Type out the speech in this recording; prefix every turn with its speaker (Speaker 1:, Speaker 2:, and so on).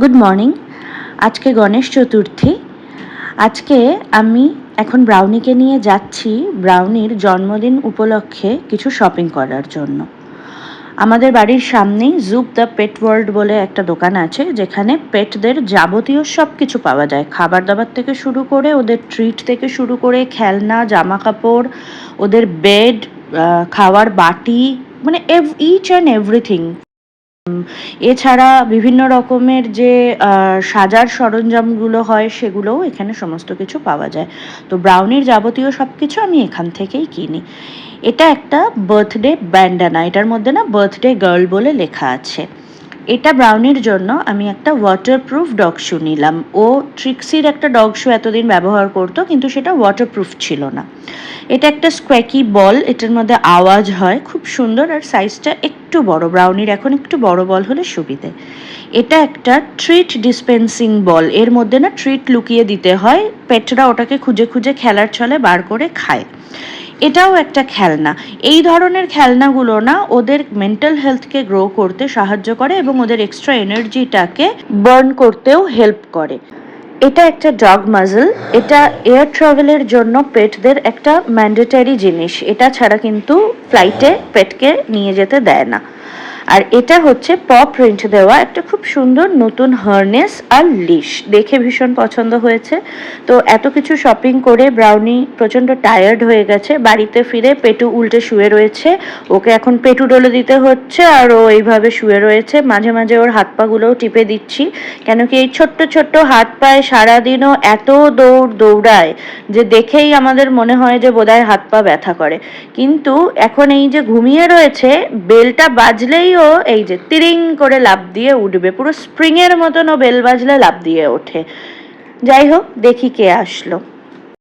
Speaker 1: Good morning আজকে গণেশ চতুর্থী। আজকে আমি এখন ব্রাউনিকে নিয়ে যাচ্ছি ব্রাউনির জন্মদিন উপলক্ষে কিছু শপিং করার জন্য। আমাদের বাড়ির সামনেই জুপ দ্য পেট ওয়ার্ল্ড বলে একটা দোকান আছে, যেখানে পেটদের যাবতীয় সব কিছু পাওয়া যায়। খাবার দাবার থেকে শুরু করে ওদের ট্রিট থেকে শুরু করে খেলনা জামা কাপড় ওদের বেড খাওয়ার বাটি মানে এভ ইচ অ্যান্ড এভরিথিং এছাড়া বিভিন্ন রকমের যে সাজার সরঞ্জামগুলো হয় সেগুলোও এখানে সমস্ত কিছু পাওয়া যায়। তো ব্রাউনির যাবতীয় সব কিছু আমি এখান থেকেই কিনি। এটা একটা বার্থডে ব্যান্ডানা এটার মধ্যে না বার্থডে গার্ল বলে লেখা আছে। এটা ব্রাউনির জন্য আমি একটা ওয়াটারপ্রুফ ডগ শু নিলাম। ও ট্রিক্সির একটা ডগ শু এতদিন ব্যবহার করতো, কিন্তু সেটা ওয়াটারপ্রুফ ছিল না। এটা একটা স্কোয়াকি বল এটার মধ্যে আওয়াজ হয়, খুব সুন্দর, আর সাইজটা একটু বড় ব্রাউনির এখন একটু বড় বল হলে সুবিধে। এটা একটা ট্রিট ডিসপেন্সিং বল এর মধ্যে না ট্রিট লুকিয়ে দিতে হয়, পেটরা ওটাকে খুঁজে খুঁজে খেলার ছলে বার করে খায়। এটাও একটা খেলনা। এই ধরনের খেলনাগুলো না ওদের মেন্টাল হেলথকে গ্রো করতে সাহায্য করে এবং ওদের এক্সট্রা এনার্জিটাকে বার্ন করতেও হেল্প করে। এটা একটা ডগ মাজল এটা এয়ার ট্রাভেলের জন্য পেটদের একটা ম্যান্ডেটারি জিনিস। এটা ছাড়া কিন্তু ফ্লাইটে পেটকে নিয়ে যেতে দেয় না। আর এটা হচ্ছে প প্রিন্ট দেওয়া একটা খুব সুন্দর নতুন হার্নেস আর লিশ। দেখে ভীষণ পছন্দ হয়েছে। তো এত কিছু শপিং করে ব্রাউনি প্রচণ্ড টায়ার্ড হয়ে গেছে। বাড়িতে ফিরে পেটু উল্টে শুয়ে রয়েছে। ওকে এখন পেটু ডলে দিতে হচ্ছে আর ও এইভাবে শুয়ে রয়েছে। মাঝে মাঝে ওর হাত পাগুলোও টিপে দিচ্ছি। কেন কি এই ছোট্ট ছোট্ট হাত পায়ে সারাদিনও এত দৌড় দৌড়ায় যে দেখেই আমাদের মনে হয় যে বোধহয় হাত পা ব্যথা করে। কিন্তু এখন এই যে ঘুমিয়ে রয়েছে, বেলটা বাজলেই ও এই যে তিরিং করে লাভ দিয়ে উঠবে, পুরো স্প্রিংয়ের মতন ও বেল বাজলে লাভ দিয়ে ওঠে। যাই হোক, দেখি কে আসলো।